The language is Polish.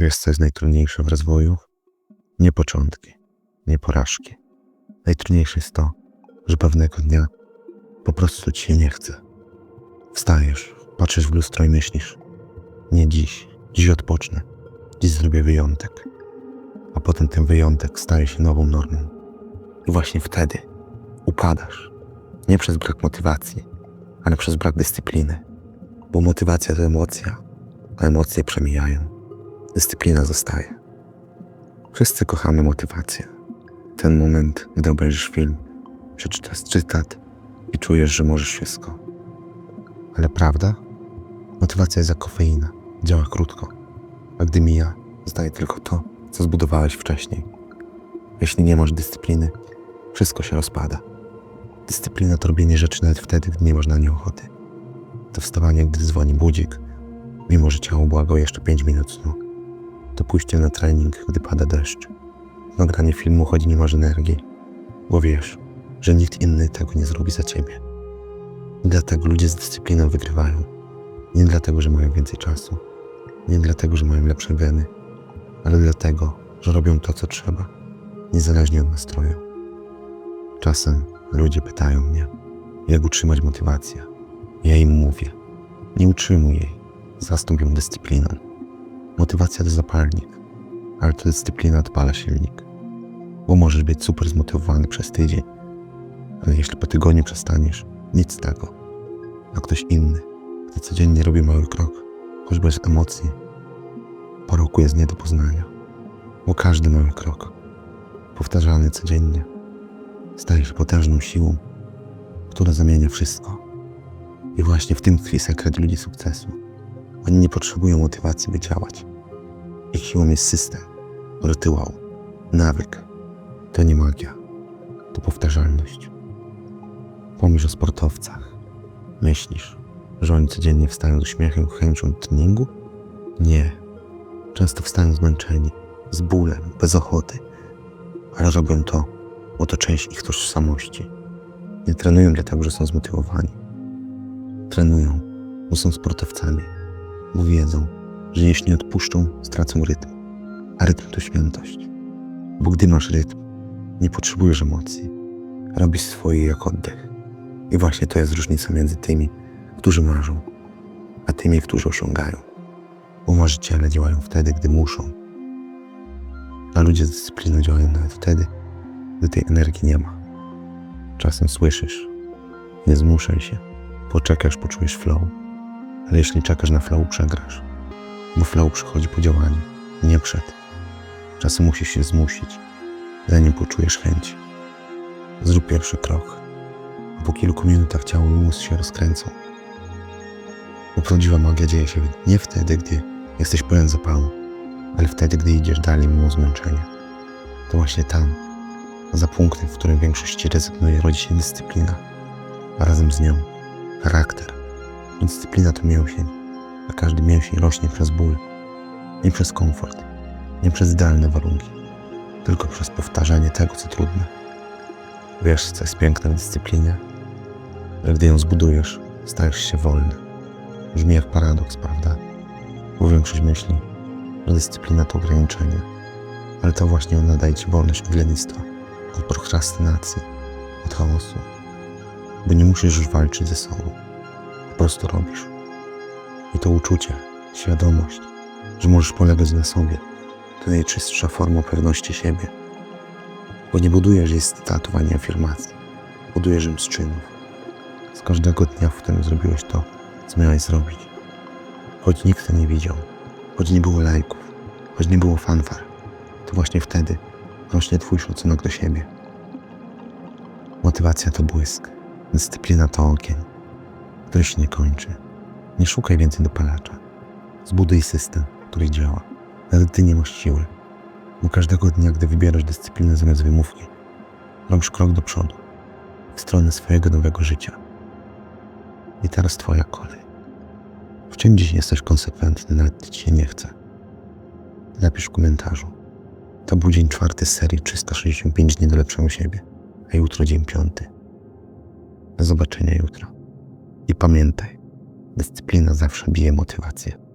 Wiesz, co jest najtrudniejsze w rozwoju? Nie początki, nie porażki. Najtrudniejsze jest to, że pewnego dnia po prostu ci się nie chce. Wstajesz, patrzysz w lustro i myślisz: Nie dziś, dziś odpocznę, dziś zrobię wyjątek. A potem ten wyjątek staje się nową normą. I właśnie wtedy upadasz. Nie przez brak motywacji, ale przez brak dyscypliny. Bo motywacja to emocja, a emocje przemijają. Dyscyplina zostaje. Wszyscy kochamy motywację. Ten moment, gdy obejrzysz film, przeczytasz cytat i czujesz, że możesz wszystko. Ale prawda? Motywacja jest jak kofeina. Działa krótko. A gdy mija, zostaje tylko to, co zbudowałeś wcześniej. Jeśli nie masz dyscypliny, wszystko się rozpada. Dyscyplina to robienie rzeczy nawet wtedy, gdy nie masz na nie ochoty. To wstawanie, gdy dzwoni budzik, mimo że ciało błaga o jeszcze 5 minut snu. To pójście na trening, gdy pada deszcz. Nagranie filmu chodzi nie masz energii, bo wiesz, że nikt inny tego nie zrobi za ciebie. Dlatego ludzie z dyscypliną wygrywają. Nie dlatego, że mają więcej czasu, nie dlatego, że mają lepsze geny, ale dlatego, że robią to, co trzeba, niezależnie od nastroju. Czasem ludzie pytają mnie, jak utrzymać motywację. Ja im mówię, nie utrzymuj jej, zastąp ją dyscypliną. Motywacja to zapalnik, ale to dyscyplina odpala silnik. Bo możesz być super zmotywowany przez tydzień, ale jeśli po tygodniu przestaniesz, nic z tego. A ktoś inny, kto codziennie robi mały krok, choć bez emocji, po roku jest nie do poznania. Bo każdy mały krok, powtarzany codziennie, staje się potężną siłą, która zamienia wszystko. I właśnie w tym tkwi sekret ludzi sukcesu. Oni nie potrzebują motywacji, by działać. Ich siłą jest system, rytuał, nawyk. To nie magia, to powtarzalność. Pomyśl o sportowcach. Myślisz, że oni codziennie wstają z uśmiechem, chęcią treningu? Nie. Często wstają zmęczeni, z bólem, bez ochoty, ale robią to, bo to część ich tożsamości. Nie trenują dlatego, że są zmotywowani. Trenują, bo są sportowcami, bo wiedzą, że jeśli odpuszczą, stracą rytm. A rytm to świętość. Bo gdy masz rytm, nie potrzebujesz emocji. Robisz swoje jak oddech. I właśnie to jest różnica między tymi, którzy marzą, a tymi, którzy osiągają. Bo marzyciele działają wtedy, gdy muszą. A ludzie z dyscypliną działają nawet wtedy, gdy tej energii nie ma. Czasem słyszysz, nie zmuszaj się, poczekasz, poczujesz flow. Ale jeśli czekasz na flow, przegrasz. Bo flow przychodzi po działaniu, nie przed. Czasem musisz się zmusić, zanim poczujesz chęć. Zrób pierwszy krok, a po kilku minutach ciało i mózg się rozkręcą. Bo prawdziwa magia dzieje się nie wtedy, gdy jesteś pełen zapału, ale wtedy, gdy idziesz dalej mimo zmęczenia. To właśnie tam, za punktem, w którym większość rezygnuje, rodzi się dyscyplina, a razem z nią charakter. Dyscyplina to mięsień, a każdy mięsień rośnie przez ból, nie przez komfort, nie przez idealne warunki, tylko przez powtarzanie tego, co trudne. Wiesz, co jest piękne w dyscyplinie? Że gdy ją zbudujesz, stajesz się wolny. Brzmi jak paradoks, prawda? Bo większość myśli, że dyscyplina to ograniczenie, ale to właśnie ona daje ci wolność od lenistwa, od prokrastynacji, od chaosu. Bo nie musisz już walczyć ze sobą, po prostu robisz. I to uczucie, świadomość, że możesz polegać na sobie, to najczystsza forma pewności siebie. Bo nie budujesz jej z cytatów ani afirmacji, budujesz ją z czynów. Z każdego dnia, w którym zrobiłeś to, co miałeś zrobić. Choć nikt to nie widział, choć nie było lajków, choć nie było fanfar, to właśnie wtedy rośnie twój szacunek do siebie. Motywacja to błysk, dyscyplina to ogień, który się nie kończy. Nie szukaj więcej dopalacza. Zbuduj system, który działa, nawet gdy nie masz siły. Bo każdego dnia, gdy wybierasz dyscyplinę zamiast wymówki, robisz krok do przodu, w stronę swojego nowego życia. I teraz twoja kolej. W czym dziś jesteś konsekwentny, nawet ci się nie chce? Napisz w komentarzu. To był dzień czwarty z serii 365 dni do lepszego siebie, a jutro dzień piąty. Do zobaczenia jutro. I pamiętaj, dyscyplina zawsze bije motywację.